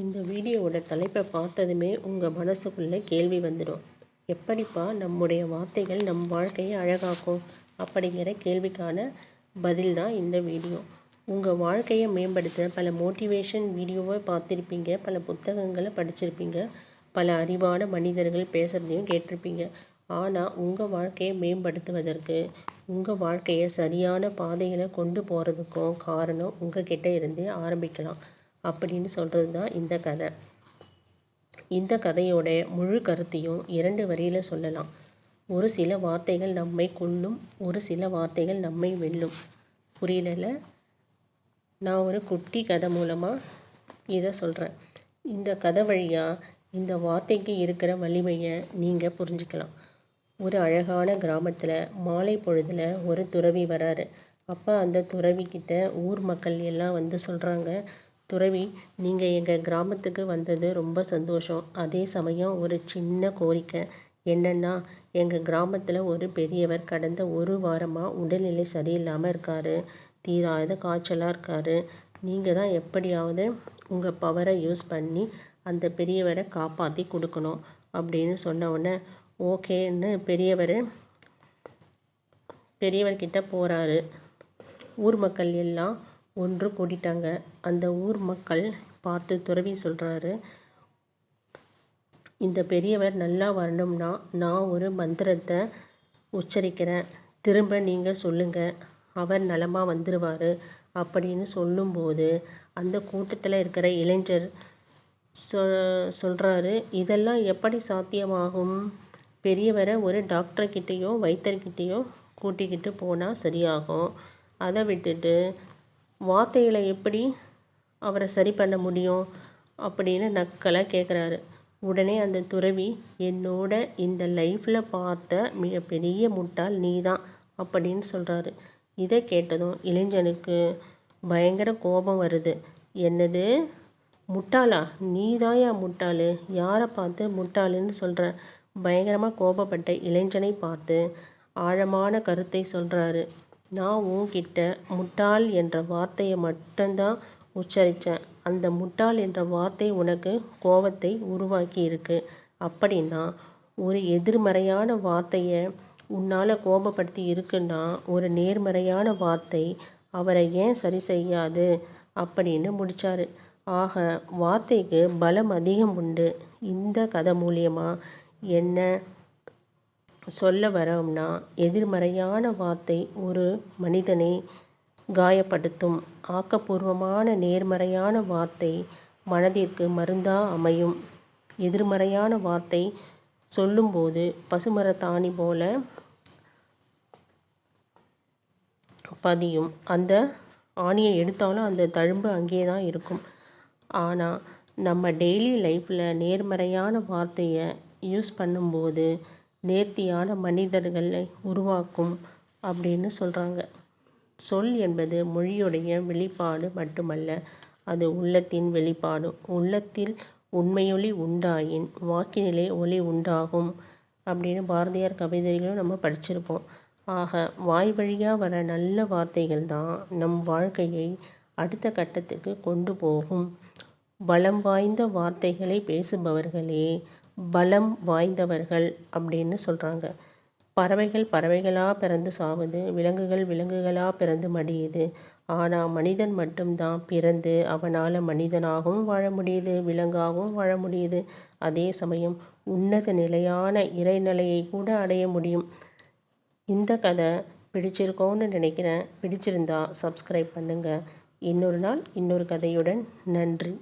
இந்த வீடியோவோட தலைப்பை பார்த்ததுமே உங்கள் மனசுக்குள்ளே கேள்வி வந்துடும். எப்படிப்பா நம்முடைய வார்த்தைகள் நம் வாழ்க்கையை அழகாக்கும் அப்படிங்கிற கேள்விக்கான பதில் தான் இந்த வீடியோ. உங்கள் வாழ்க்கையை மேம்படுத்த பல மோட்டிவேஷன் வீடியோவை பார்த்துருப்பீங்க பல புத்தகங்களை படிச்சிருப்பீங்க பல அறிவான மனிதர்கள் பேசுகிறதையும் கேட்டிருப்பீங்க. ஆனால் உங்கள் வாழ்க்கையை மேம்படுத்துவதற்கு உங்கள் வாழ்க்கையை சரியான பாதையில் கொண்டு போகிறதுக்கும் காரணம் உங்கள் கிட்டே இருந்தே ஆரம்பிக்கலாம். அப்படின்னு சொல்கிறது தான் இந்த கதை. இந்த கதையோட முழு கருத்தையும் இரண்டு வரியில் சொல்லலாம். ஒரு சில வார்த்தைகள் நம்மை கொல்லும் ஒரு சில வார்த்தைகள் நம்மை வெல்லும். புரியல நான் ஒரு குட்டி கதை மூலமாக இதை சொல்கிறேன் இந்த கதை வழியாக இந்த வார்த்தைக்கு இருக்கிற வலிமையை நீங்கள் புரிஞ்சுக்கலாம். ஒரு அழகான கிராமத்தில் மாலை பொழுதில் ஒரு துறவி வராரு. அப்போ அந்த துறவிக்கிட்ட ஊர் மக்கள் எல்லாம் வந்து சொல்கிறாங்க துறவி நீங்கள் எங்கள் கிராமத்துக்கு வந்தது ரொம்ப சந்தோஷம். அதே சமயம் ஒரு சின்ன கோரிக்கை. என்னென்னா எங்கள் கிராமத்தில் ஒரு பெரியவர் கடந்த ஒரு வாரமாக உடல்நிலை சரியில்லாமல் இருக்கார். தீராத காய்ச்சலாக இருக்கார். நீங்கள் தான் எப்படியாவது உங்கள் பவரை யூஸ் பண்ணி அந்த பெரியவரை காப்பாற்றி கொடுக்கணும் அப்படின்னு சொன்ன உடனே ஓகேன்னு பெரியவர் பெரியவர்கிட்ட போகிறாரு ஊர் மக்கள் எல்லாம் ஒன்று கூட்டிட்டாங்க அந்த ஊர் மக்கள் பார்த்து துறவி சொல்கிறாரு இந்த பெரியவர் நல்லா வரணும்னா நான் ஒரு மந்திரத்தை உச்சரிக்கிறேன். திரும்ப நீங்கள் சொல்லுங்கள் அவர் நலமாக வந்துடுவார் அப்படின்னு சொல்லும்போது அந்த கூட்டத்தில் இருக்கிற இளைஞர் சொ சொல்கிறாரு இதெல்லாம் எப்படி சாத்தியமாகும்? பெரியவரை ஒரு டாக்டர்கிட்டேயோ வைத்தர்கிட்டேயோ கூட்டிக்கிட்டு போனால் சரியாகும். அதை விட்டுட்டு வார்த்தைகளை எப்படி அவரை சரி பண்ண முடியும் அப்படின்னு நக்கலாக கேட்குறாரு உடனே அந்த துறவி என்னோட இந்த லைஃப்பில் பார்த்த மிகப்பெரிய முட்டாள் நீ தான் அப்படின்னு சொல்கிறாரு இதை கேட்டதும் இளைஞனுக்கு பயங்கர கோபம் வருது. என்னது? முட்டாளா? நீ தாயா முட்டாள்? யாரை பார்த்து முட்டாளுன்னு சொல்கிற பயங்கரமாக கோபப்பட்ட இளைஞனை பார்த்து ஆழமான கருத்தை சொல்கிறாரு நான் உன்கிட்ட முட்டாள் என்ற வார்த்தையை மட்டும்தான் உச்சரித்தேன். அந்த முட்டாள் என்ற வார்த்தை உனக்கு கோபத்தை உருவாக்கி இருக்கு அப்படின்னா ஒரு எதிர்மறையான வார்த்தையை உன்னால் கோபப்படுத்தி இருக்குன்னா ஒரு நேர்மறையான வார்த்தை அவரை ஏன் சரி செய்யாது? அப்படின்னு முடித்தார் ஆக வார்த்தைக்கு பலம் அதிகம் உண்டு. இந்த கதை மூலியமாக என்ன சொல்ல வரோம்னா எதிர்மறையான வார்த்தை ஒரு மனிதனை காயப்படுத்தும். ஆக்கப்பூர்வமான நேர்மறையான வார்த்தை மனதிற்கு மருந்தாக அமையும். எதிர்மறையான வார்த்தை சொல்லும்போது பசுமரத்தாணி போல பதியும். அந்த ஆணியை எடுத்தாலும் அந்த தழும்பு அங்கேயே தான் இருக்கும். ஆனால் நம்ம டெய்லி லைஃப்பில் நேர்மறையான வார்த்தையை யூஸ் பண்ணும்போது நேர்த்தியான மனிதர்களை உருவாக்கும் அப்படின்னு சொல்கிறாங்க சொல் என்பது மொழியுடைய வெளிப்பாடு மட்டுமல்ல அது உள்ளத்தின் வெளிப்பாடு. உள்ளத்தில் உண்மையொலி உண்டாயின் வாக்கினிலே ஒளி உண்டாகும் அப்படின்னு பாரதியார் கவிதைகளும் நம்ம படிச்சிருப்போம். ஆக வாய் வழியாக வர நல்ல வார்த்தைகள் தான் நம் வாழ்க்கையை அடுத்த கட்டத்துக்கு கொண்டு போகும். பலம் வாய்ந்த வார்த்தைகளை பேசுபவர்களே பலம் வாய்ந்தவர்கள் அப்படின்னு சொல்கிறாங்க பறவைகள் பறவைகளாக பிறந்து சாவுது விலங்குகள் விலங்குகளாக பிறந்து மடியுது. ஆனால் மனிதன் மட்டும்தான் பிறந்து அவனால் மனிதனாகவும் வாழ முடியுது விலங்காகவும் வாழ முடியுது. அதே சமயம் உன்னத நிலையான இறைநிலையை கூட அடைய முடியும். இந்த கதை பிடிச்சிருக்கோன்னு நினைக்கிறேன். பிடிச்சிருந்தா சப்ஸ்கிரைப் பண்ணுங்கள் இன்னொரு நாள் இன்னொரு கதையுடன் நன்றி.